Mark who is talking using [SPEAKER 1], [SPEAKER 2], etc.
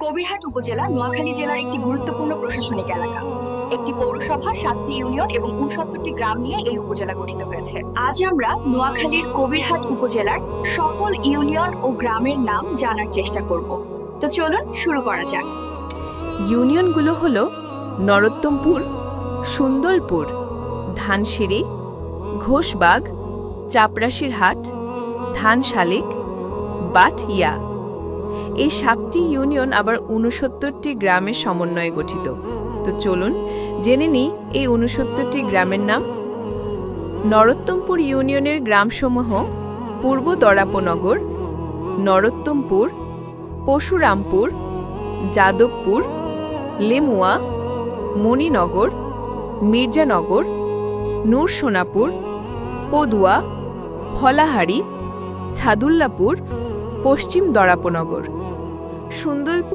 [SPEAKER 1] কবিরহাট উপজেলা নোয়াখালী জেলার একটি গুরুত্বপূর্ণ প্রশাসনিক এলাকা। একটি পৌরসভা, সাতটি ইউনিয়ন এবং উনসত্তরটি গ্রাম নিয়ে এই উপজেলা গঠিত হয়েছে। আজ আমরা নোয়াখালীর কবিরহাট উপজেলার সকল ইউনিয়ন ও গ্রামের নাম জানার চেষ্টা করব। তো চলুন শুরু করা যাক।
[SPEAKER 2] ইউনিয়নগুলো হল নরোত্তমপুর সুন্দরপুর ধানসিঁড়ি, ঘোষবাগ চাপরাশির হাট ধানশালিক বাটইয়া এই সাতটি ইউনিয়ন আবার উনসত্তরটি গ্রামের সমন্বয়ে গঠিত। তো চলুন জেনে নিই এই উনসত্তরটি গ্রামের নাম। নরোত্তমপুর ইউনিয়নের গ্রামসমূহ পূর্ব দরাপনগর, নরোত্তমপুর, পশুরামপুর, যাদবপুর, লেমুয়া, মণিনগর, মির্জানগর, নূরসোনাপুর, পদুয়া, ফলাহারি, ছাদুল্লাপুর পশ্চিম দরাপনগর। সুন্দরপুর